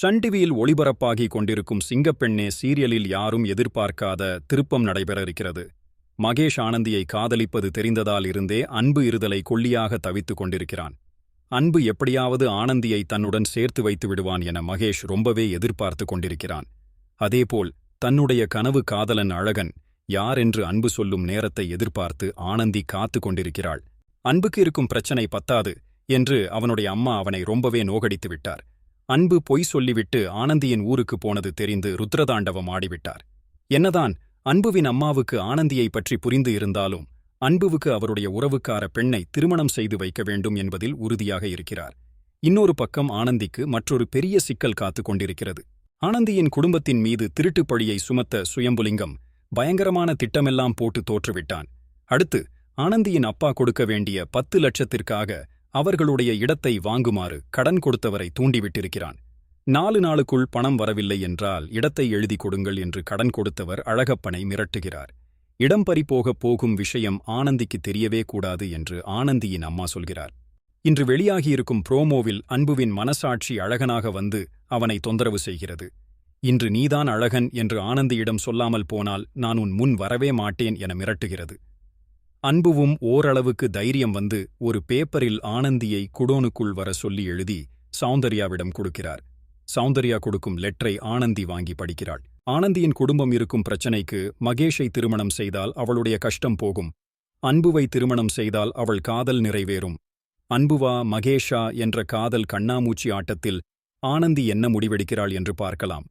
Sun டிவியில் ஒளிபரப்பாகி கொண்டிருக்கும் சிங்கப்பெண்ணே சீரியலில் யாரும் எதிர்பார்க்காத திருப்பம் நடைபெற இருக்கிறது மகேஷ் ஆனந்தியை காதலிப்பது தெரிந்ததால் இருந்தே அன்பு இருதலை கொல்லியாக தவித்துக் கொண்டிருக்கிறான். அன்பு எப்படியாவது ஆனந்தியை தன்னுடன் சேர்த்து வைத்து விடுவான் என மகேஷ் ரொம்பவே எதிர்பார்த்து கொண்டிருக்கிறான். அதேபோல் தன்னுடைய கனவு காதலன் அழகன் யார் என்று அன்பு சொல்லும் நேரத்தை எதிர்பார்த்து ஆனந்தி காத்து கொண்டிருக்கிறாள். அன்புக்கு இருக்கும் பிரச்சனை பத்தாது என்று அவனுடைய அம்மா அவனை ரொம்பவே நோகடித்து விட்டார். அன்பு பொய் சொல்லிவிட்டு ஆனந்தியின் ஊருக்கு போனது தெரிந்து ருத்ரதாண்டவம் ஆடிவிட்டார். என்னதான் அன்புவின் அம்மாவுக்கு ஆனந்தியை பற்றி புரிந்து இருந்தாலும் அன்புவுக்கு அவருடைய உறவுக்கார பெண்ணை திருமணம் செய்து வைக்க வேண்டும் என்பதில் உறுதியாக இருக்கிறார். இன்னொரு பக்கம் ஆனந்திக்கு மற்றொரு பெரிய சிக்கல் காத்துக் கொண்டிருக்கிறது. ஆனந்தியின் குடும்பத்தின் மீது திருட்டுப் பழியை சுமத்த சுயம்புலிங்கம் பயங்கரமான திட்டமெல்லாம் போட்டு தோற்றுவிட்டான். அடுத்து ஆனந்தியின் அப்பா கொடுக்க வேண்டிய பத்து லட்சத்திற்காக அவர்களுடைய இடத்தை வாங்குமாறு கடன் கொடுத்தவரை தூண்டிவிட்டிருக்கிறான். நாலு நாளுக்குள் பணம் வரவில்லை என்றால் இடத்தை எழுதி கொடுங்கள் என்று கடன் கொடுத்தவர் அழகப்பனை மிரட்டுகிறார். இடம் பறிபோகப் போகும் விஷயம் ஆனந்திக்கு தெரியவே கூடாது என்று ஆனந்தியின் அம்மா சொல்கிறார். இன்று வெளியாகியிருக்கும் புரோமோவில் அன்புவின் மனசாட்சி அழகனாக வந்து அவனை தொந்தரவு செய்கிறது. இன்று நீதான் அழகன் என்று ஆனந்தியிடம் சொல்லாமல் போனால் நான் உன் முன் வரவே மாட்டேன் என மிரட்டுகிறது. அன்புவும் ஓரளவுக்கு தைரியம் வந்து ஒரு பேப்பரில் ஆனந்தியை குடோனுக்குள் வர சொல்லி எழுதி சௌந்தர்யாவிடம் கொடுக்கிறார். சௌந்தர்யா கொடுக்கும் லெட்டரை ஆனந்தி வாங்கி படிக்கிறாள். ஆனந்தியின் குடும்பம் இருக்கும் பிரச்சனைக்கு மகேஷை திருமணம் செய்தால் அவளுடைய கஷ்டம் போகும். அன்புவை திருமணம் செய்தால் அவள் காதல் நிறைவேறும். அன்புவா மகேஷா என்ற காதல் கண்ணாமூச்சி ஆட்டத்தில் ஆனந்தி என்ன முடிவெடுக்கிறாள் என்று பார்க்கலாம்.